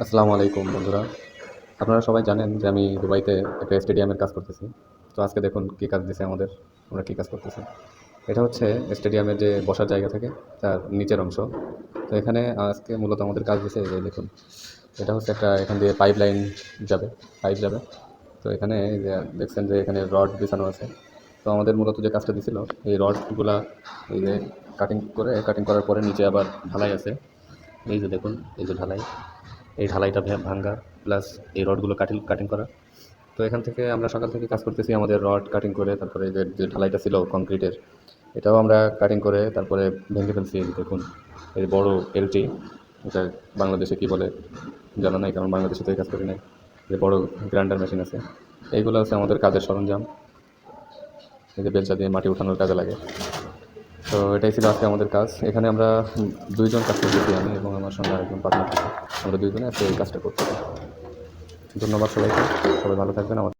আসসালামু আলাইকুম বন্ধুরা। আপনারা সবাই জানেন যে আমি দুবাইতে একটা স্টেডিয়ামের কাজ করতেছি। তো আজকে দেখুন কী কাজ দিছে আমাদের, আমরা কী কাজ করতেছি। এটা হচ্ছে স্টেডিয়ামের যে বসার জায়গা থাকে, তার নিচের অংশ। তো এখানে আজকে মূলত আমাদের কাজ দিছে এই দেখুন, এটা হচ্ছে একটা এখান দিয়ে পাইপ লাইন যাবে, পাইপ যাবে। তো এখানে যে দেখছেন যে এখানে রড বিছানো আছে। তো আমাদের মূলত যে কাজটা দিছিল, এই রডগুলা এই যে কাটিং করে কাটিং করার পরে নিচে আবার ঢালাই আছে। এই যে দেখুন, এই যে ঢালাই। এই ঢালাইটা ভাঙ্গা প্লাস এই রডগুলো কাটিং কাটিং করা। তো এখান থেকে আমরা সকাল থেকে কাজ করতেছি আমাদের রড কাটিং করে, তারপরে যে যে ঢালাইটা ছিল কংক্রিটের এটাও আমরা কাটিং করে, তারপরে ভেঙে ফেলছি দেখুন, এই বড় এলটি এটা বাংলাদেশে কী বলে জানা নাই, কারণ বাংলাদেশে তো এই কাজ করি নাই। যে বড় গ্রাইন্ডার মেশিন আছে। এইগুলো আছে আমাদের কাজের সরঞ্জাম। এই যে বেলচা দিয়ে মাটি উঠানোর কাজে লাগে। তো এটাই ছিল আজকে আমাদের কাজ। এখানে আমরা দুইজন কাজ করতেছি আমি এবং আমার সঙ্গে আরেকজন পার্টনার আমরা দুইজনে আজকে এই কাজটা করতে ধন্যবাদ সবাইকে। সবাই ভালো থাকবেন। আমার